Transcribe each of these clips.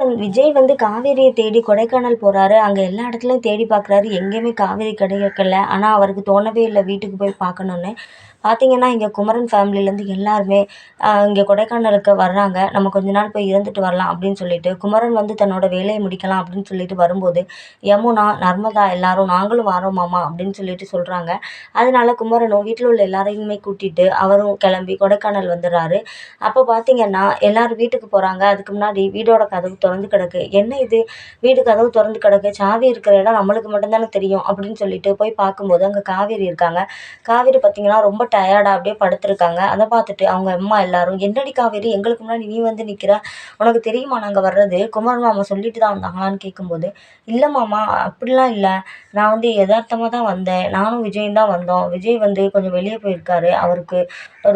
விஜய் வந்து காவேரியை தேடி கொடைக்கானல் போகிறாரு அங்கே எல்லா இடத்துலையும் தேடி பார்க்குறாரு எங்கேயுமே காவேரி கிடைக்கல. ஆனால் அவருக்கு தோணவே இல்லை வீட்டுக்கு போய் பார்க்கணுன்னு பார்த்தீங்கன்னா இங்கே குமரன் ஃபேமிலிலேருந்து எல்லாருமே இங்கே கொடைக்கானலுக்கு வர்றாங்க. நம்ம கொஞ்ச நாள் போய் இருந்துட்டு வரலாம் அப்படின்னு சொல்லிட்டு. குமரன் வந்து தன்னோட வேலையை முடிக்கலாம் அப்படின்னு சொல்லிட்டு வரும்போது யமுனா நர்மதா எல்லாரும் நாங்களும் வரோம் மாமா அப்படின்னு சொல்லிட்டு சொல்கிறாங்க அதனால குமரனும் வீட்டில் உள்ள எல்லாரையுமே கூட்டிட்டு அவரும் கிளம்பி கொடைக்கானல் வந்துடுறாரு. அப்போ பார்த்தீங்கன்னா எல்லாரும் வீட்டுக்கு போகிறாங்க அதுக்கு முன்னாடி வீடோட கதவு திறந்து கிடக்கு. என்ன இது? வீடு கதவு திறந்து கிடக்கு. சாவி இருக்கிற இடம் நம்மளுக்கு மட்டும்தானே தெரியும் அப்படின்னு சொல்லிட்டு போய் பார்க்கும்போது அங்கே காவேரி இருக்காங்க. காவேரி பார்த்தீங்கன்னா ரொம்ப டயர்டாக அப்படியே படுத்திருக்காங்க. அதை பார்த்துட்டு அவங்க அம்மா எல்லாரும் என்னடி காவேரி? எங்களுக்கு முன்னாடி நீ வந்து நிற்கிற உனக்கு தெரியுமா நாங்கள் வர்றது? குமார் மாமா சொல்லிட்டு தான் வந்தாங்களான்னு கேட்கும்போது இல்லை மாமா அப்படிலாம் இல்லை. நான் வந்து எதார்த்தமாக தான் வந்தேன். நானும் விஜயும் தான் வந்தோம். விஜய் வந்து கொஞ்சம் வெளியே போயிருக்காரு. அவருக்கு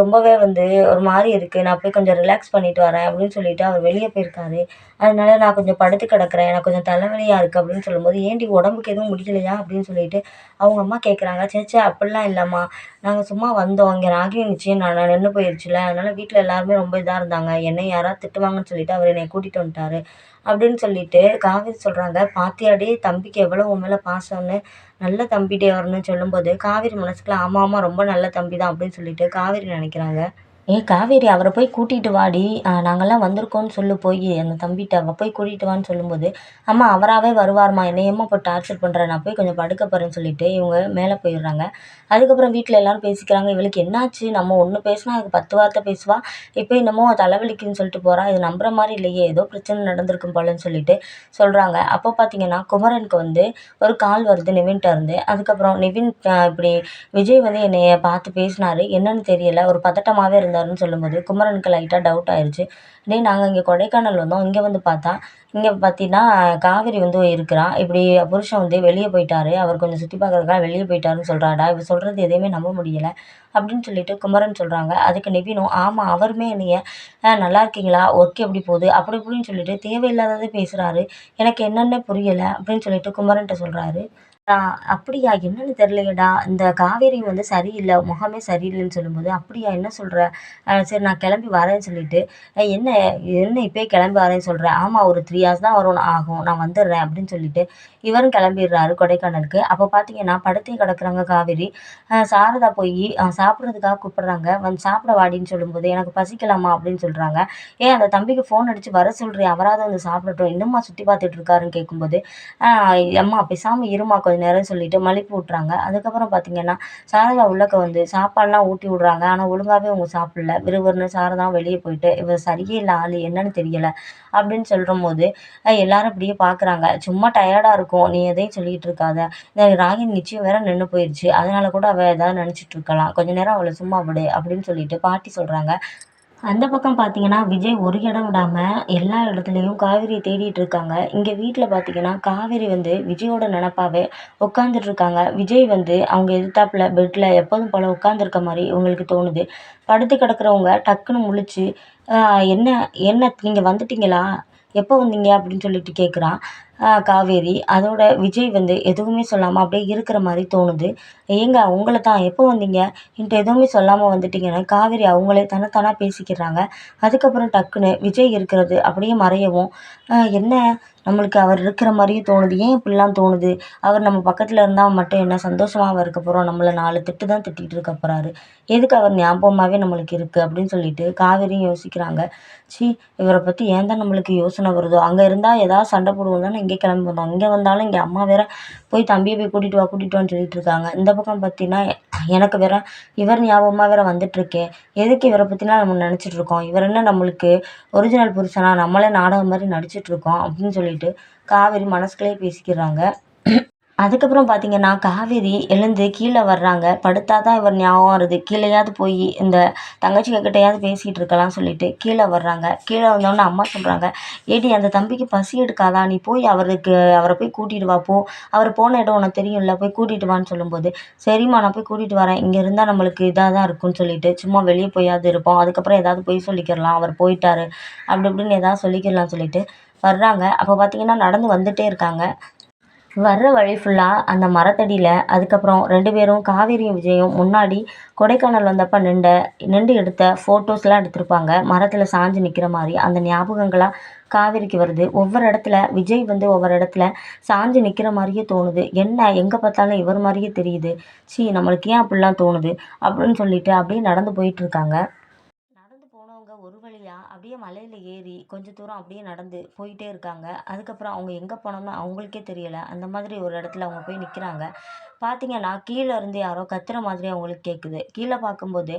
ரொம்பவே வந்து ஒரு மாதிரி இருக்குது நான் போய் கொஞ்சம் ரிலாக்ஸ் பண்ணிட்டு வரேன் அப்படின்னு சொல்லிட்டு அவர் வெளியே போயிருக்காரு. அதனால நான் கொஞ்சம் படுத்து கிடக்குறேன். எனக்கு கொஞ்சம் தலைவலியாக இருக்குது அப்படின்னு சொல்லும்போது ஏன்டி உடம்புக்கு எதுவும் முடியலையா அப்படின்னு சொல்லிட்டு அவங்க அம்மா கேட்குறாங்க சே சே அப்படிலாம் இல்லைம்மா. நாங்கள் சும்மா வந்தோம். இங்கே ராகினி நிச்சயம் நான் நின்று போயிடுச்சுல அதனால் வீட்டில் எல்லாருமே ரொம்ப இதாக இருந்தாங்க. என்னை யாராவது திட்டுவாங்கன்னு சொல்லிட்டு அவர் என்னை கூட்டிகிட்டு வந்துட்டாரு. அப்படின்னு சொல்லிட்டு காவேரி சொல்கிறாங்க பாத்தியாடி தம்பிக்கு எவ்வளோ உன் மேலே பாசம்னு? நல்ல தம்பிட்டே வரணும்னு சொல்லும்போது காவேரி மனசுக்குள்ள ஆமாம் ஆமாம் ரொம்ப நல்ல தம்பி தான் அப்படின்னு சொல்லிட்டு காவேரி நினைக்கிறாங்க. ஏ காவேரி அவரை போய் கூட்டிகிட்டு வாடி. நாங்கள்லாம் வந்திருக்கோம்னு சொல்லு போய். அந்த தம்பிகிட்ட அவள் போய் கூட்டிகிட்டு வான்னு சொல்லும்போது அம்மா அவராகவே வருவார்மா என்னை ஏம்மா இப்போ டார்ச்சர் பண்ணுற நான் போய் கொஞ்சம் படுக்க போகிறேன்னு சொல்லிட்டு இவங்க மேலே போயிடுறாங்க. அதுக்கப்புறம் வீட்டில் எல்லோரும் பேசிக்கிறாங்க. இவளுக்கு என்னாச்சு? நம்ம ஒன்று பேசினா அதுக்கு பத்து வார்த்தை பேசுவா. இப்போ என்னமோ தலைவலிக்குன்னு சொல்லிட்டு போகிறா இது நம்புற மாதிரி இல்லையே. ஏதோ பிரச்சனை நடந்திருக்கும் போலன்னு சொல்லிட்டு சொல்கிறாங்க அப்போ பார்த்தீங்கன்னா குமரனுக்கு வந்து ஒரு கால் வருது நிவின்கிட்ட இருந்து. அதுக்கப்புறம் நிவின் இப்படி விஜய் வந்து என்னைய பார்த்து பேசினாரு. என்னன்னு தெரியல. ஒரு பதட்டமாகவே இருந்தாருன்னு சொல்லும்போது குமரனுக்கு லைட்டாக டவுட் ஆயிடுச்சு டேய் நாங்கள் இங்கே கொடைக்கானல் வந்தோம். இங்கே வந்து பார்த்தா இங்கே பார்த்தீங்கன்னா காவேரி வந்து இருக்கிறா. இப்படி புருஷன் வந்து வெளியே போயிட்டாரு. அவர் கொஞ்சம் சுற்றி பார்க்கறதுக்காக வெளியே போயிட்டாருன்னு சொல்கிறாடா இவர் சொல்கிறது எதையுமே நம்ப முடியலை. அப்படின்னு சொல்லிட்டு குமரன் சொல்கிறாங்க அதுக்கு நிவினும் ஆமாம் அவருமே என்னைய நல்லா இருக்கீங்களா? ஒர்க் எப்படி போகுது? அப்படி இப்படின்னு சொல்லிட்டு தேவையில்லாதது பேசுகிறாரு எனக்கு என்னென்ன புரியலை. அப்படின்னு சொல்லிட்டு குமரன்கிட்ட சொல்கிறாரு அப்படியா? என்னன்னு தெரியலையேடா. இந்த காவேரி வந்து சரியில்லை முகமே சரியில்லைன்னு சொல்லும்போது அப்படியா? என்ன சொல்கிற சரி நான் கிளம்பி வரேன்னு சொல்லிட்டு என்ன? என்ன இப்போயே கிளம்பி வரேன்னு சொல்கிறேன் ஆமாம் ஒரு த்ரீ ஹார்ஸ் தான் வரும் ஆகும். நான் வந்துடுறேன் அப்படின்னு சொல்லிட்டு இவரும் கிளம்பிடுறாரு கொடைக்கானலுக்கு. அப்போ பார்த்தீங்கன்னா படுத்தே கிடக்குறாங்க காவேரி. சாரதா போய் சாப்பிட்றதுக்காக கூப்பிட்றாங்க. வந்து சாப்பிட வாடின்னு சொல்லும்போது எனக்கு பசிக்கலாமா அப்படின்னு சொல்கிறாங்க ஏன் அந்த தம்பிக்கு ஃபோன் அடித்து வர சொல்கிறேன் அவராவது வந்து சாப்பிடட்டும். இன்னும்மா சுற்றி பார்த்துட்டு இருக்காருன்னு கேட்கும்போது அம்மா பேசாமல் இருமா கொஞ்ச நேரம் சொல்லிட்டு மலிப்பு விட்றாங்க அதுக்கப்புறம் பார்த்தீங்கன்னா சாரதா உள்ளக்க வந்து சாப்பாடுலாம் ஊட்டி விட்றாங்க. ஆனால் ஒழுங்காகவே அவங்க சாப்பிடல. விறுவிறுன்னு சாரதா வெளியே போயிட்டு இவர் சரியே இல்லை ஆள் என்னன்னு தெரியலை அப்படின்னு சொல்லும்போது எல்லாரும் அப்படியே பார்க்குறாங்க சும்மா டயர்டாக இருக்கும். நீ எதையும் சொல்லிகிட்டு இருக்காத. இந்த ராகினி நிச்சயம் வேற நின்று போயிடுச்சு அதனால கூட அவள் ஏதாவது நினச்சிட்டு இருக்கலாம். கொஞ்ச நேரம் அவளை சும்மா விடு அப்படின்னு சொல்லிட்டு பாட்டி சொல்கிறாங்க அந்த பக்கம் பார்த்தீங்கன்னா விஜய் ஒரு இடம் விடாமல் எல்லா இடத்துலையும் காவேரியை தேடிட்டு இருக்காங்க. இங்கே வீட்டில் பார்த்தீங்கன்னா காவேரி வந்து விஜயோட நினப்பாவே உட்காந்துட்ருக்காங்க விஜய் வந்து அவங்க எதிர்த்தாப்புல பெட்டில் எப்போதும் போல் உட்காந்துருக்க மாதிரி இவங்களுக்கு தோணுது. படுத்து கிடக்குறவங்க டக்குன்னு முழிச்சு என்ன என்ன நீங்கள் வந்துட்டீங்களா? எப்போ வந்தீங்க அப்படின்னு சொல்லிட்டு கேட்குறான் காவேரி. அதோட விஜய் வந்து எதுவுமே சொல்லாமல் அப்படியே இருக்கிற மாதிரி தோணுது. ஏங்க உங்களை தான். எப்போ வந்தீங்க? என்கிட்ட எதுவுமே சொல்லாமல் வந்துட்டீங்கன்னா காவேரி அவங்களே தனத்தானா பேசிக்கிறாங்க. அதுக்கப்புறம் டக்குன்னு விஜய் இருக்கிறது அப்படியே மறையவும். என்ன? நம்மளுக்கு அவர் இருக்கிற மாதிரியும் தோணுது. ஏன் இப்படிலாம் தோணுது? அவர் நம்ம பக்கத்தில் இருந்தால் மட்டும் என்ன சந்தோஷமாக இருக்க போகிறோம் நம்மளை நாலு திட்டு தான் திட்டிகிட்டு இருக்க போகிறாரு எதுக்கு அவர் ஞாபகமாகவே நம்மளுக்கு இருக்குது அப்படின்னு சொல்லிட்டு காவேரியும் யோசிக்கிறாங்க. சி இவரை பற்றி ஏன் தான் நம்மளுக்கு யோசனை வருதோ? அங்கே இருந்தால் ஏதாவது சண்டை போடுவோம் தானே? இங்கே கிளம்பி வந்தோம். இங்கே வந்தாலும் இங்கே அம்மா வேற போய் தம்பியை போய் கூட்டிகிட்டு வா கூட்டிகிட்டு வான்னு சொல்லிட்டு இருக்காங்க. இந்த பக்கம் பார்த்தீங்கன்னா எனக்கு வேற இவர் ஞாபகமாக வேற வந்துட்டுருக்கேன் எதுக்கு இவரை பற்றிலாம் நம்ம நினச்சிட்டு இருக்கோம்? இவர் என்ன நம்மளுக்கு ஒரிஜினல் புருஷனா? நம்மளே நாடகம் மாதிரி நடிச்சிட்டு இருக்கோம் அப்படின்னு சொல்லிட்டு காவேரி மனசுக்குள்ளேயே பேசிக்கிறாங்க. அதுக்கப்புறம் பார்த்தீங்கன்னா காவேரி எழுந்து கீழே வர்றாங்க. படுத்தா தான் இவர் ஞாபகம் வருது. கீழேயாவது போய் இந்த தங்கச்சிங்கக்கிட்டையாவது பேசிகிட்டு இருக்கலாம் சொல்லிட்டு கீழே வர்றாங்க. கீழே வந்தோடனே அம்மா சொல்கிறாங்க ஏடி அந்த தம்பிக்கு பசி எடுக்காதா? நீ போய் அவருக்கு அவரை போய் கூட்டிகிட்டு வா போ. அவர் போன இடம் உனக்கு தெரியும்ல போய் கூட்டிகிட்டு வான்னு சொல்லும்போது சரிம்மா நான் போய் கூட்டிகிட்டு வரேன். இங்கே இருந்தால் நம்மளுக்கு இதாக தான் இருக்கும்னு சொல்லிட்டு சும்மா வெளியே போயாவது இருப்போம். அதுக்கப்புறம் ஏதாவது போய் சொல்லிக்கிறலாம். அவர் போயிட்டாரு. அப்படி இப்படின்னு ஏதாவது சொல்லிக்கிறலாம்னு சொல்லிட்டு வர்றாங்க. அப்போ பார்த்தீங்கன்னா நடந்து வந்துகிட்டே இருக்காங்க. வர்ற வழி ஃபுல்லாக அந்த மரத்தடியில் அதுக்கப்புறம் ரெண்டு பேரும் காவேரியும் விஜயும் முன்னாடி கொடைக்கானல் வந்தப்போ நின்ற நின்று எடுத்த ஃபோட்டோஸ்லாம் எடுத்திருப்பாங்க. மரத்தில் சாஞ்சு நிற்கிற மாதிரி. அந்த ஞாபகங்களாக காவேரிக்கு வருது. ஒவ்வொரு இடத்துல விஜய் வந்து ஒவ்வொரு இடத்துல சாஞ்சு நிற்கிற மாதிரியே தோணுது. என்ன எங்கே பார்த்தாலும் இவர் மாதிரியே தெரியுது. சி நம்மளுக்கு ஏன் அப்படிலாம் தோணுது? அப்படின்னு சொல்லிட்டு அப்படியே நடந்து போயிட்டுருக்காங்க இருக்காங்க நடந்து போனவங்க ஒரு வழியா அப்படியே மலையில் ஏறி கொஞ்ச தூரம் அப்படியே நடந்து போயிட்டே இருக்காங்க. அதுக்கப்புறம் அவங்க எங்கே போனோம்னு அவங்களுக்கே தெரியலை. அந்த மாதிரி ஒரு இடத்துல அவங்க போய் நிற்கிறாங்க பார்த்தீங்கன்னா கீழே இருந்து யாரோ கத்துற மாதிரி அவங்களுக்கு கேட்குது கீழே பார்க்கும்போது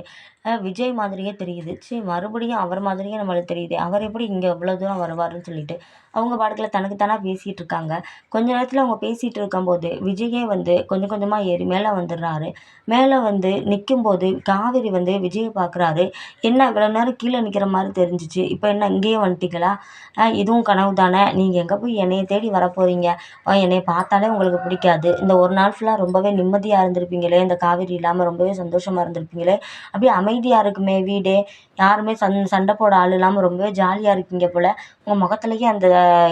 விஜய் மாதிரியே தெரியுது. சரி மறுபடியும் அவர் மாதிரியே நம்மளுக்கு தெரியுது. அவர் எப்படி இங்கே இவ்வளோ தூரம் வருவாருன்னு சொல்லிட்டு அவங்க பாட்டுக்கில் தனக்கு தானே பேசிகிட்டு இருக்காங்க. கொஞ்ச நேரத்தில் அவங்க பேசிகிட்டு இருக்கும்போது விஜயே வந்து கொஞ்சம் கொஞ்சமாக ஏறி மேலே வந்துடுறாரு. மேலே வந்து நிற்கும்போது காவேரி வந்து விஜயை பார்க்குறாரு என்ன இவ்வளோ நேரம் கீழே நிற்கிற மாதிரி தெரிஞ்சிச்சு. இப்போ என்ன இங்கேயே வந்துட்டீங்களா? இதுவும் கனவு தானே? நீங்கள் எங்கே போய் என்னையை தேடி வர போகிறீங்க பார்த்தாலே உங்களுக்கு பிடிக்காது. இந்த ஒரு நாள் ஃபுல்லாக ரொம்ப ரொம்பவே நிம்மதியாக இருந்திருப்பீங்களே இந்த காவேரி இல்லாமல் ரொம்பவே சந்தோஷமாக இருந்திருப்பீங்களே. அப்படியே அமைதியாக இருக்குமே வீடே. யாருமே சண் சண்டை போட ஆள் இல்லாமல் ரொம்பவே ஜாலியாக இருக்கீங்க போல். உங்கள் முகத்துலேயே அந்த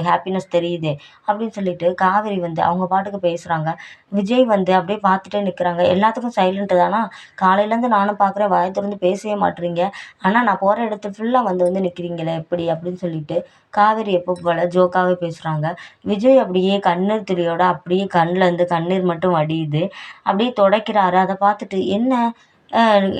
ஹாப்பினஸ் தெரியுது அப்படின்னு சொல்லிட்டு காவேரி வந்து அவங்க பாட்டுக்கு பேசுகிறாங்க விஜய் வந்து அப்படியே பார்த்துட்டே நிற்கிறாங்க எல்லாத்துக்கும் சைலண்ட்டு தானா? காலையிலேருந்து நானும் பார்க்குறேன் வாயை திறந்து பேசவே மாட்றீங்க ஆனால் நான் போகிற இடத்துல ஃபுல்லாக வந்து வந்து நிற்கிறீங்களே எப்படி? அப்படின்னு சொல்லிட்டு காவேரி எப்போ போல் ஜோக்காகவே பேசுகிறாங்க விஜய் அப்படியே கண்ணீர் துளியோட அப்படியே கண்ணில் கண்ணீர் மட்டும் வடியுது. அப்படியே துடைக்கிறாரு. அதை பார்த்துட்டு என்ன?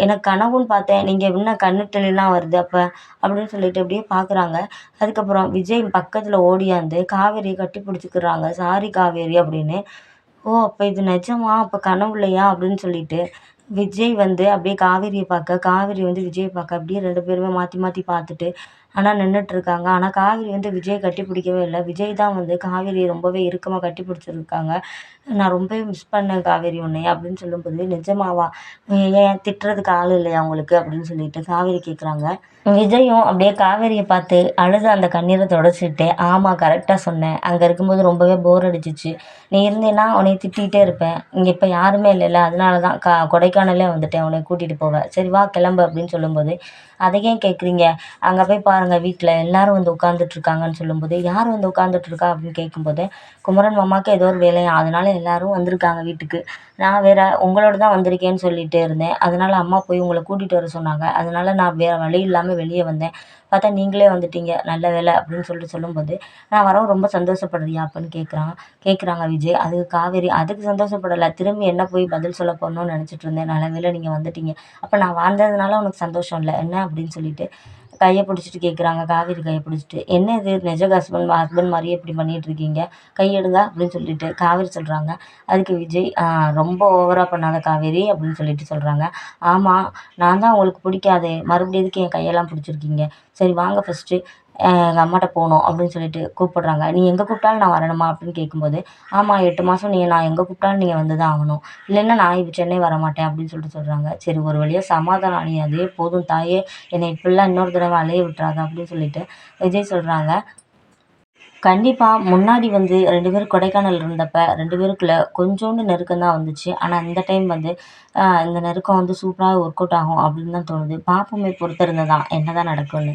எனக்கு கனவுன்னு பார்த்தேன். நீங்கள் என்ன கண்ணு துளிலாம் வருது அப்போ? அப்படின்னு சொல்லிட்டு அப்படியே பார்க்குறாங்க. அதுக்கப்புறம் விஜய் பக்கத்தில் ஓடியாந்து காவேரியை கட்டி பிடிச்சிக்கிறாங்க. சாரி காவேரி அப்படின்னு. ஓ அப்போ இது நிஜமா? அப்போ கனவு இல்லையா? அப்படின்னு சொல்லிட்டு விஜய் வந்து அப்படியே காவேரியை பார்க்க காவேரி வந்து விஜய் பார்க்க அப்படியே ரெண்டு பேருமே மாற்றி மாற்றி பார்த்துட்டு ஆனால் நின்றுட்டு இருக்காங்க ஆனால் காவேரி வந்து விஜயை கட்டி பிடிக்கவே இல்லை. விஜய் தான் வந்து காவேரியை ரொம்பவே இறுக்கமாக கட்டி பிடிச்சிருக்காங்க. நான் ரொம்பவே மிஸ் பண்ணேன் காவேரி உன்னைய அப்படின்னு சொல்லும்போது நிஜமாவா? ஏன் திட்டுறதுக்கு ஆள் இல்லையா உங்களுக்கு? அப்படின்னு சொல்லிட்டு காவேரி கேட்குறாங்க விஜயும் அப்படியே காவேரியை பார்த்து அழுது அந்த கண்ணீரை தொடச்சிட்டு ஆமாம் கரெக்டாக சொன்னேன். அங்கே இருக்கும்போது ரொம்பவே போர் அடிச்சிச்சு. நீ இருந்தேன்னா உன்னை திட்டிகிட்டே இருப்பேன். இங்கே இப்போ யாருமே இல்லைல்ல. அதனால தான் கா கொடைக்கானலே வந்துட்டேன். உன்னை கூட்டிகிட்டு போவேன். சரி வா கிளம்பு அப்படின்னு சொல்லும்போது அதை ஏன் கேட்குறீங்க அங்கே போய் பாருங்கள் வீட்டில் எல்லாரும் வந்து உட்காந்துட்டு இருக்காங்கன்னு சொல்லும்போது யார் வந்து உட்காந்துட்டு இருக்கா? அப்படின்னு கேட்கும்போது குமரன் மாமாவுக்கு ஏதோ ஒரு வேலையா? அதனால எல்லாரும் வந்திருக்காங்க வீட்டுக்கு. நான் வேற உங்களோட தான் வந்திருக்கேன்னு சொல்லிட்டு இருந்தேன். அதனால அம்மா போய் உங்களை கூட்டிகிட்டு வர சொன்னாங்க. அதனால நான் வேற வழி இல்லாமல் வெளியே வந்தேன். பார்த்தா நீங்களே வந்துட்டீங்க. நல்ல வேலை. அப்படின்னு சொல்லிட்டு சொல்லும்போது நான் வரவும் ரொம்ப சந்தோஷப்படுறியா? அப்படின்னு கேட்குறான் கேட்குறாங்க விஜய். அதுக்கு காவேரி அதுக்கு சந்தோஷப்படலை. திரும்பி என்ன போய் பதில் சொல்ல போகணும்னு நினச்சிட்டு இருந்தேன். நல்ல வேலை நீங்கள் வந்துட்டீங்க. அப்போ நான் வாழ்ந்ததுனால உனக்கு சந்தோஷம் இல்லை. என்ன? அப்படின்னு சொல்லிட்டு கையை பிடிச்சிட்டு கேட்குறாங்க காவேரி கையை பிடிச்சிட்டு. என்ன இது நிஜ ஹஸ்பண்ட் ஹஸ்பண்ட் மாதிரியே இப்படி பண்ணிகிட்ருக்கீங்க இருக்கீங்க? கையெடுங்க அப்படின்னு சொல்லிட்டு காவேரி சொல்கிறாங்க அதுக்கு விஜய் ரொம்ப ஓவராக பண்ணாத காவேரி அப்படின்னு சொல்லிட்டு சொல்கிறாங்க ஆமாம் நான் தான் உங்களுக்கு பிடிக்காதே. மறுபடியும் எதுக்கு என் கையெல்லாம் பிடிச்சிருக்கீங்க? சரி வாங்க ஃபஸ்ட்டு எங்கள் அம்மாட்ட போகணும் அப்படின்னு சொல்லிட்டு கூப்பிட்றாங்க. நீ எங்கே கூப்பிட்டாலும் நான் வரணுமா? அப்படின்னு கேட்கும்போது ஆமாம் எட்டு மாதம் நீங்கள் நான் எங்கே கூப்பிட்டாலும் நீங்கள் வந்து தான் ஆகணும். இல்லைன்னா நான் இப்போ சென்னை வர மாட்டேன் அப்படின்னு சொல்லிட்டு சொல்கிறாங்க சரி ஒரு வழியாக சமாதானம் நீ அதே போதும் தாயே. என்னை இப்படிலாம் இன்னொரு தடவை அலைய விட்டுறாத அப்படின்னு சொல்லிட்டு விஜய் சொல்கிறாங்க கண்டிப்பாக முன்னாடி வந்து ரெண்டு பேரும் கொடைக்கானல் இருந்தப்ப ரெண்டு பேருக்குள்ள கொஞ்சோண்டு நெருக்கம் தான் வந்துச்சு. ஆனால் இந்த டைம் வந்து இந்த நெருக்கம் வந்து சூப்பராக ஒர்க் அவுட் ஆகும் அப்படின்னு தான் தோணுது. பார்ப்போமே பொறுத்திருந்ததான். என்ன தான் நடக்கும்னு.